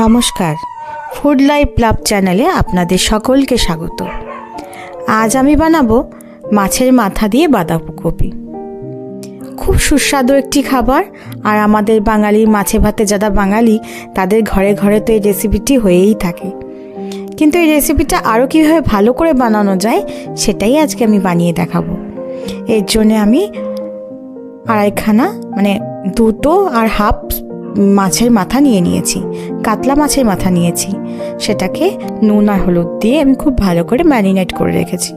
নমস্কার। Food life club চ্যানেলে আপনাদের সকলকে স্বাগত। আজ আমি বানাবো মাছের মাথা দিয়ে বাঁধাকপি। খুব সুস্বাদু একটি খাবার আর আমাদের বাঙালি মাছে ভাতে যারা বাঙালি, তাদের ঘরে ঘরে তো এই রেসিপিটি হয়েই থাকে। কিন্তু এই রেসিপিটা আরও কীভাবে ভালো করে বানানো যায়, সেটাই আজকে আমি বানিয়ে দেখাবো। এর জন্য আমি আড়াইখানা মানে দুটো আর হাফ মাছের মাথা নিয়ে নিয়েছি, কাতলা মাছের মাথা নিয়েছি। সেটাকে নুন আর হলুদ দিয়ে আমি খুব ভালো করে ম্যারিনেট করে রেখেছি।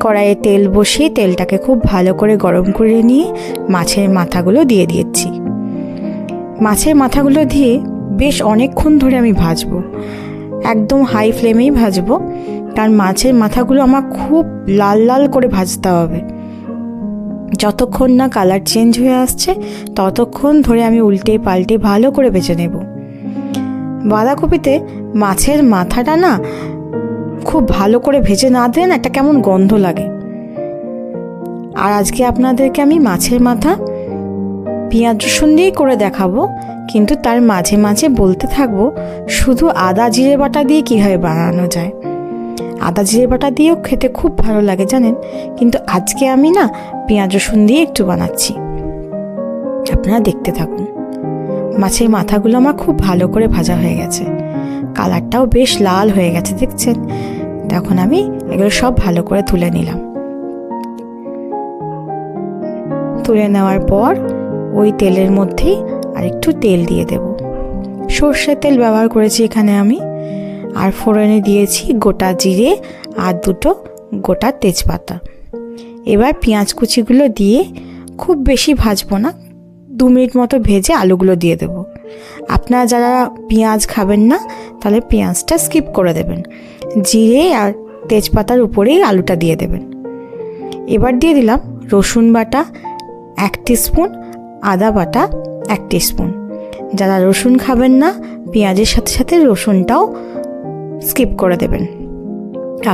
কড়াইয়ে তেল বসিয়ে তেলটাকে খুব ভালো করে গরম করে নিয়ে মাছের মাথাগুলো দিয়ে দিয়েছি। মাছের মাথাগুলো দিয়ে বেশ অনেকক্ষণ ধরে আমি ভাজবো, একদম হাই ফ্লেমেই ভাজবো। কারণ মাছের মাথাগুলো আমার খুব লাল লাল করে ভাজতে হবে। যতক্ষণ না কালার চেঞ্জ হয়ে আসছে, ততক্ষণ ধরে আমি উল্টে পাল্টে ভালো করে বেছে নেব। বাঁধাকপিতে মাছের মাথাটা না খুব ভালো করে ভেজে না দিলে না একটা কেমন গন্ধ লাগে। আর আজকে আপনাদেরকে আমি মাছের মাথা পেঁয়াজ রসুন দিয়েই করে দেখাবো, কিন্তু তার মাঝে মাঝে বলতে থাকব, শুধু আদা জিরে বাটা দিয়ে কীভাবে বানানো যায়। আদা জিরে বাটা দিয়েও খেতে খুব ভালো লাগে জানেন, কিন্তু আজকে আমি না পেঁয়াজ রসুন দিয়ে একটু বানাচ্ছি। আপনারা দেখতে থাকুন। মাছের মাথাগুলো আমার খুব ভালো করে ভাজা হয়ে গেছে। কালারটাও বেশ লাল হয়ে গেছে, দেখছেন? তখন আমি এগুলো সব ভালো করে তুলে নিলাম। তুলে নেওয়ার পর ওই তেলের মধ্যেই আর একটু তেল দিয়ে দেব। সর্ষের তেল ব্যবহার করেছি এখানে আমি। আর ফোড়নে দিয়েছি গোটা জিরে আর দুটো গোটা তেজপাতা। এবার পেঁয়াজ কুচিগুলো দিয়ে খুব বেশি ভাজবো না, দু মিনিট মতো ভেজে আলুগুলো দিয়ে দেবো। আপনারা যারা পেঁয়াজ খাবেন না, তাহলে পেঁয়াজটা স্কিপ করে দেবেন। জিরে আর তেজপাতার উপরেই আলুটা দিয়ে দেবেন। এবার দিয়ে দিলাম রসুন বাটা এক স্পুন আদা বাটা এক স্পুন যারা রসুন খাবেন না, পেঁয়াজের সাথে সাথে রসুনটাও স্কিপ করে দেবেন।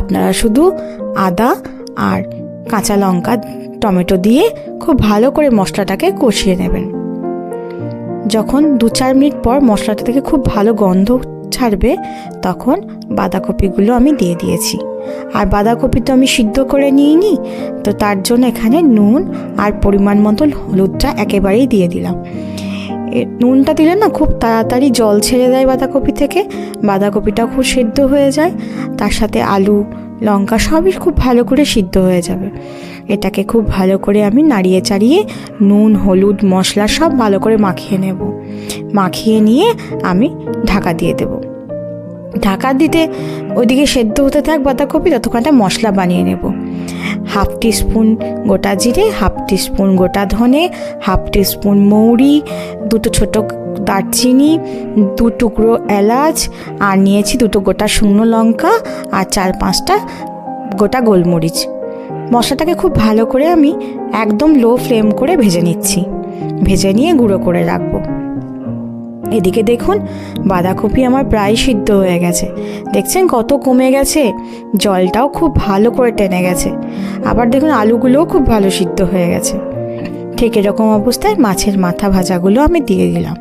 আপনারা শুধু আদা আর কাঁচা লঙ্কা, টমেটো দিয়ে খুব ভালো করে মশলাটাকে কষিয়ে নেবেন। যখন দু চার মিনিট পর মশলাটা থেকে খুব ভালো গন্ধ ছাড়বে, তখন বাঁধাকপিগুলো আমি দিয়ে দিয়েছি। আর বাঁধাকপি তো আমি সিদ্ধ করে নিইনি, তো তার জন্য এখানে নুন আর পরিমাণ মতো হলুদটা একেবারেই দিয়ে দিলাম। নুনটা দিলে না খুব তাড়াতাড়ি জল ছেড়ে দেয় বাঁধাকপি থেকে। বাঁধাকপিটা খুব সিদ্ধ হয়ে যায়। তার সাথে আলু, লঙ্কা সবই খুব ভালো করে সিদ্ধ হয়ে যাবে। এটাকে খুব ভালো করে আমি নাড়িয়ে চাড়িয়ে নুন, হলুদ, মশলা সব ভালো করে মাখিয়ে নেব। মাখিয়ে নিয়ে আমি ঢাকা দিয়ে দেব। ঢাকা দিতে ওইদিকে সেদ্ধ হতে থাক বাঁধাকপি, ততক্ষণটা মশলা বানিয়ে নেব। হাফ টিস্পুন গোটা জিরে, হাফ টিস্পুন গোটা ধনে, হাফ টিস্পুন মৌরি, দুটো ছোটো দারচিনি, দু টুকরো এলাচ, আর নিয়েছি দুটো গোটা শুকনো লঙ্কা আর চার পাঁচটা গোটা গোলমরিচ। মশলাটাকে খুব ভালো করে আমি একদম লো ফ্লেম করে ভেজে নিচ্ছি। ভেজে নিয়ে গুঁড়ো করে রাখব। এদিকে দেখুন, বাঁধাকপি আমার প্রায় সিদ্ধ হয়ে গেছে। দেখছেন কত কমে গেছে? জলটাও খুব ভালো করে টেনে গেছে। আবার দেখুন আলুগুলোও খুব ভালো সিদ্ধ হয়ে গেছে। ঠিক এরকম অবস্থায় মাছের মাথা ভাজাগুলো আমি দিয়ে দিলাম।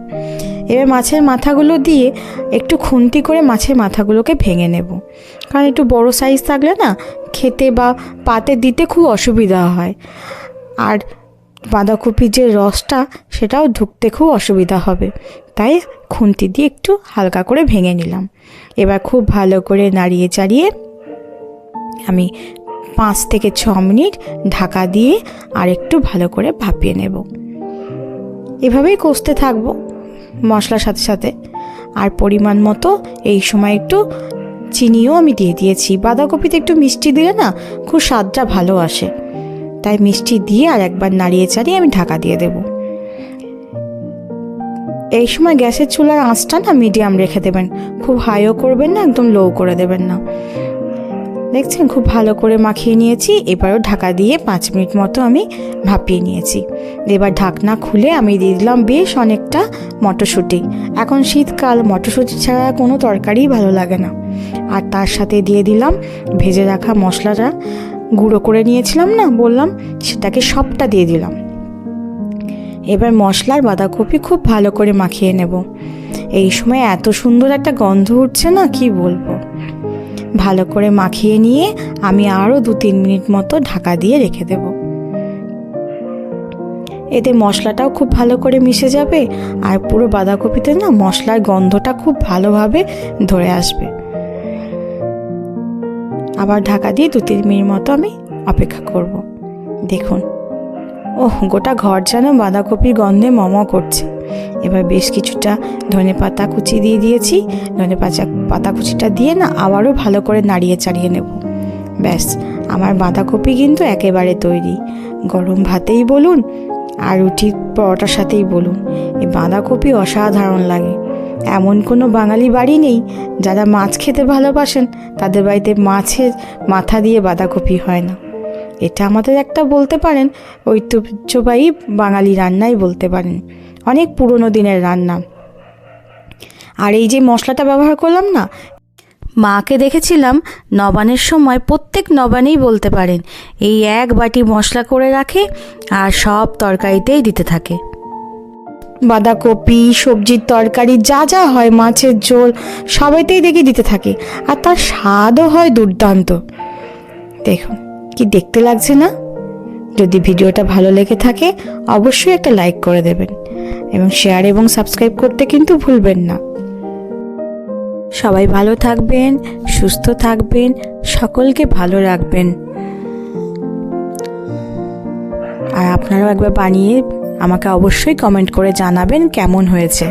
এবার মাছের মাথাগুলো দিয়ে একটু খুন্তি করে মাছের মাথাগুলোকে ভেঙে নেব। কারণ একটু বড় সাইজ থাকলে না, খেতে বা পাতে দিতে খুব অসুবিধা হয়। আর বাঁধাকপির যে রসটা, সেটাও ঢুকতে খুব অসুবিধা হবে। তাই খুন্তি দিয়ে একটু হালকা করে ভেঙে নিলাম। এবার খুব ভালো করে নাড়িয়ে চাড়িয়ে আমি পাঁচ থেকে ছ মিনিট ঢাকা দিয়ে আর একটু ভালো করে ভাপিয়ে নেব। এভাবেই কষতে থাকব মশলার সাথে সাথে। আর পরিমাণ মতো এই সময় একটু চিনিও আমি দিয়ে দিয়েছি। বাঁধাকপিতে একটু মিষ্টি দিলে না খুব স্বাদটা ভালো আসে। তাই মিষ্টি দিয়ে আর একবার নাড়িয়ে চাড়িয়ে আমি ঢাকা দিয়ে দেব। এই সময় গ্যাসের চুলার আঁচটা না মিডিয়াম রেখে দেবেন। খুব হাইও করবেন না, একদম লো করে দেবেন না। দেখছেন খুব ভালো করে মাখিয়ে নিয়েছি, এবারও ঢাকা দিয়ে পাঁচ মিনিট মতো আমি ভাপিয়ে নিয়েছি। এবার ঢাকনা খুলে আমি দিয়ে দিলাম বেশ অনেকটা মটরশুঁটি। এখন শীতকাল, মটরশুঁটি ছাড়া কোনো তরকারিই ভালো লাগে না। আর তার সাথে দিয়ে দিলাম ভেজে রাখা মশলাটা। গুঁড়ো করে নিয়েছিলাম না, বললাম সেটাকে সবটা দিয়ে দিলাম। এবার মশলার বাঁধাকপি খুব ভালো করে মাখিয়ে নেব। এই সময় এত সুন্দর একটা গন্ধ উঠছে না, কি বলব? ভালো করে মাখিয়ে নিয়ে আমি আরও দু তিন মিনিট মতো ঢাকা দিয়ে রেখে দেব। এতে মশলাটাও খুব ভালো করে মিশে যাবে আর পুরো বাঁধাকপিতে না মশলার গন্ধটা খুব ভালোভাবে ধরে আসবে। আবার ঢাকা দিয়ে দু তিন মিনিট মতো আমি অপেক্ষা করব। দেখুন, ওহ, গোটা ঘর যেন বাঁধাকপির গন্ধে মম করছে। এবার বেশ কিছুটা ধনে পাতা কুচি দিয়ে দিয়েছি। ধনে পাতা পাতা কুচিটা দিয়ে না আবারও ভালো করে নাড়িয়ে চাড়িয়ে নেব। ব্যাস, আমার বাঁধাকপি কিন্তু একেবারে তৈরি। গরম ভাতেই বলুন আর রুটি পরোটার সাথেই বলুন। এই বাঁধাকপি অসাধারণ লাগে। এমন কোনো বাঙালি বাড়ি নেই যারা মাছ খেতে ভালোবাসেন, তাদের বাড়িতে মাছের মাথা দিয়ে বাঁধাকপি হয় না। এটা আমাদের একটা বলতে পারেন, ঐতিহ্যবাহী বাঙালি রান্নাই বলতে পারেন। অনেক পুরনো দিনের রান্না। আর এই যে মশলাটা ব্যবহার করলাম না, মাকে দেখেছিলাম নবানের সময় প্রত্যেক নবানেই বলতে পারেন, এই এক বাটি মশলা করে রাখে আর সব তরকারিতেই দিতে থাকে। বাঁধাকপি, সবজির তরকারি, যা যা হয়, মাছের ঝোল সবাইতেই দেখি দিতে থাকে। আর তার স্বাদও হয় দুর্দান্ত। দেখুন, কি দেখতে লাগছে না? যদি ভিডিওটা ভালো লেগে থাকে, অবশ্যই একটা লাইক করে দেবেন। এবং শেয়ার এবং সাবস্ক্রাইব করতে কিন্তু ভুলবেন না। সবাই ভালো থাকবেন, সুস্থ থাকবেন, সকলকে ভালো রাখবেন। আর আপনারাও একবার বানিয়ে আমাকে অবশ্যই কমেন্ট করে জানাবেন কেমন হয়েছে।